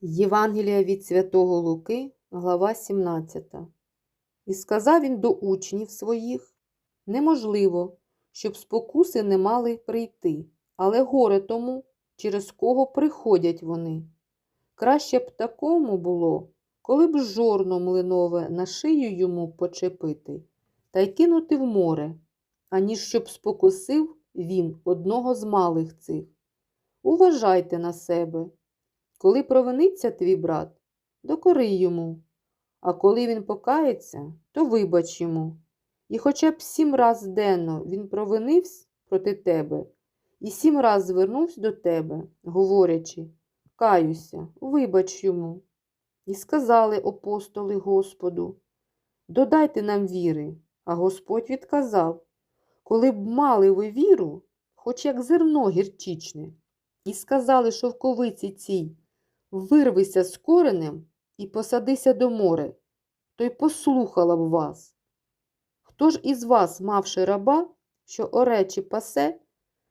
Євангелія від Святого Луки, глава 17. І сказав він до учнів своїх: Неможливо, щоб спокуси не мали прийти, але горе тому, через кого приходять вони. Краще б такому було, коли б жорно млинове на шию йому почепити та й кинути в море, аніж щоб спокусив він одного з малих цих. Уважайте на себе. Коли провиниться твій брат, докори йому, а коли він покається, то вибач йому. І хоча б сім раз денно він провинився проти тебе, і сім раз звернувся до тебе, говорячи, каюся, вибач йому. І сказали апостоли Господу, додайте нам віри, а Господь відказав, коли б мали ви віру, хоч як зерно гірчичне, і сказали шовковиці цій, вирвися з коренем і посадися до море, то й послухала б вас. Хто ж із вас, мавши раба, що оречі пасе,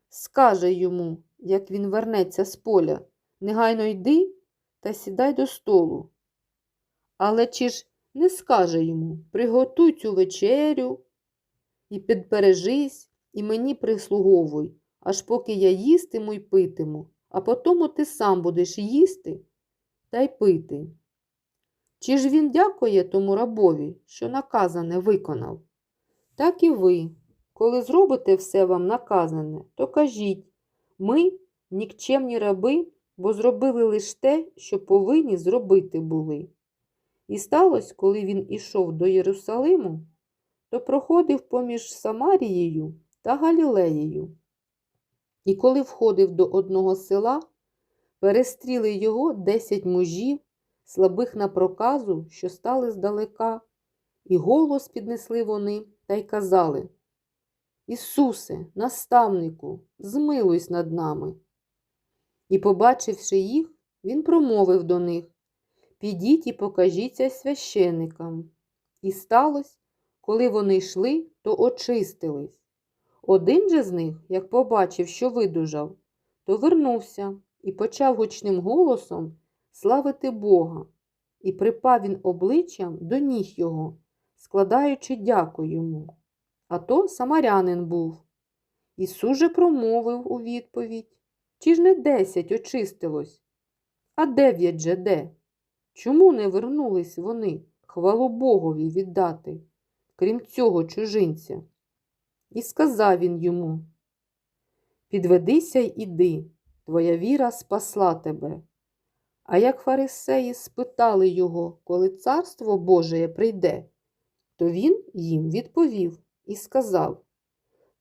скаже йому, як він вернеться з поля, негайно йди та сідай до столу. Але чи ж не скаже йому, приготуй цю вечерю і підбережись, і мені прислуговуй, аж поки я їстиму й питиму, а потому ти сам будеш їсти та й пити. Чи ж він дякує тому рабові, що наказане виконав? Так і ви, коли зробите все вам наказане, то кажіть ми, нікчемні раби, бо зробили лише те, що повинні зробити були. І сталося, коли він ішов до Єрусалиму, то проходив поміж Самарією та Галілеєю. І коли входив до одного села, перестріли його десять мужів, слабих на проказу, що стали здалека, і голос піднесли вони та й казали Ісусе, наставнику, змилуйся над нами. І, побачивши їх, він промовив до них Підіть і покажіться священикам. І сталося, коли вони йшли, то очистились. Один же з них, як побачив, що видужав, то вернувся і почав гучним голосом славити Бога, і припав він обличчям до ніг його, складаючи дяку йому. А то самарянин був. Ісус же промовив у відповідь Чи ж не десять очистилось? А дев'ять же де? Чому не вернулись вони хвалу Богові віддати, крім цього чужинця? І сказав він йому Підведися й іди, твоя віра спасла тебе. А як фарисеї спитали його, коли царство Божеє прийде, то він їм відповів і сказав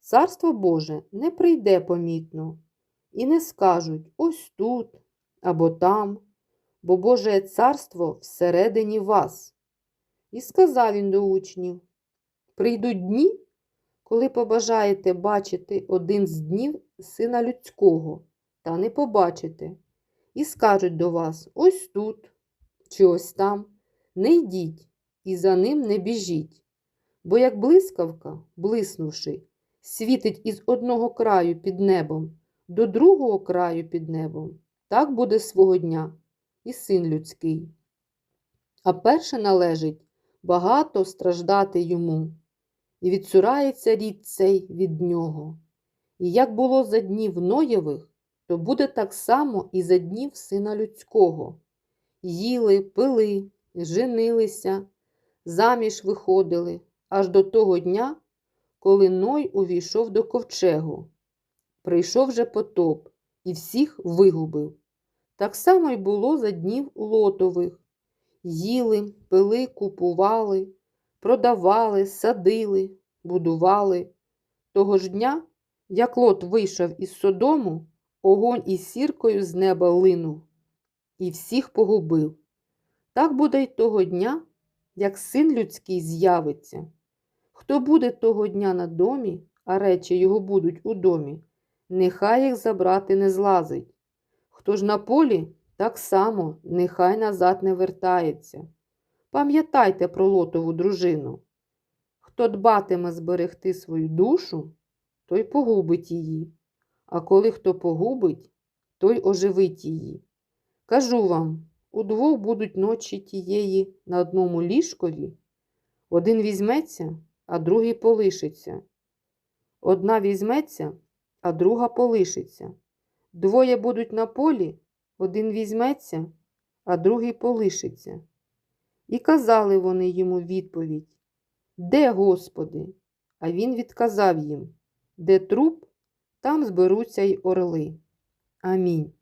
Царство Боже не прийде помітно, і не скажуть ось тут або там, бо Боже царство всередині вас. І сказав він до учнів Прийдуть дні, коли побажаєте бачити один з днів Сина Людського, та не побачите, і скажуть до вас ось тут чи ось там, не йдіть і за ним не біжіть. Бо як блискавка, блиснувши, світить із одного краю під небом до другого краю під небом, так буде свого дня і син людський. А перше належить багато страждати йому, і відсурається рід цей від нього. І як було за днів Ноєвих, то буде так само і за днів сина людського. Їли, пили, женилися, заміж виходили, аж до того дня, коли Ной увійшов до ковчегу. Прийшов же потоп і всіх вигубив. Так само й було за днів лотових. Їли, пили, купували, продавали, садили, будували. Того ж дня, як лот вийшов із Содому, огонь із сіркою з неба линув і всіх погубив. Так буде й того дня, як син людський з'явиться. Хто буде того дня на домі, а речі його будуть у домі, нехай їх забрати не злазить. Хто ж на полі, так само нехай назад не вертається. Пам'ятайте про лотову дружину. Хто дбатиме зберегти свою душу, той погубить її, а коли хто погубить, той оживить її. Кажу вам, удвох будуть ночі тієї на одному ліжкові, один візьметься, а другий полишиться. Одна візьметься, а друга полишиться. Двоє будуть на полі, один візьметься, а другий полишиться. І казали вони йому відповідь Де, Господи? А він відказав їм Де труп, там зберуться й орли. Амінь.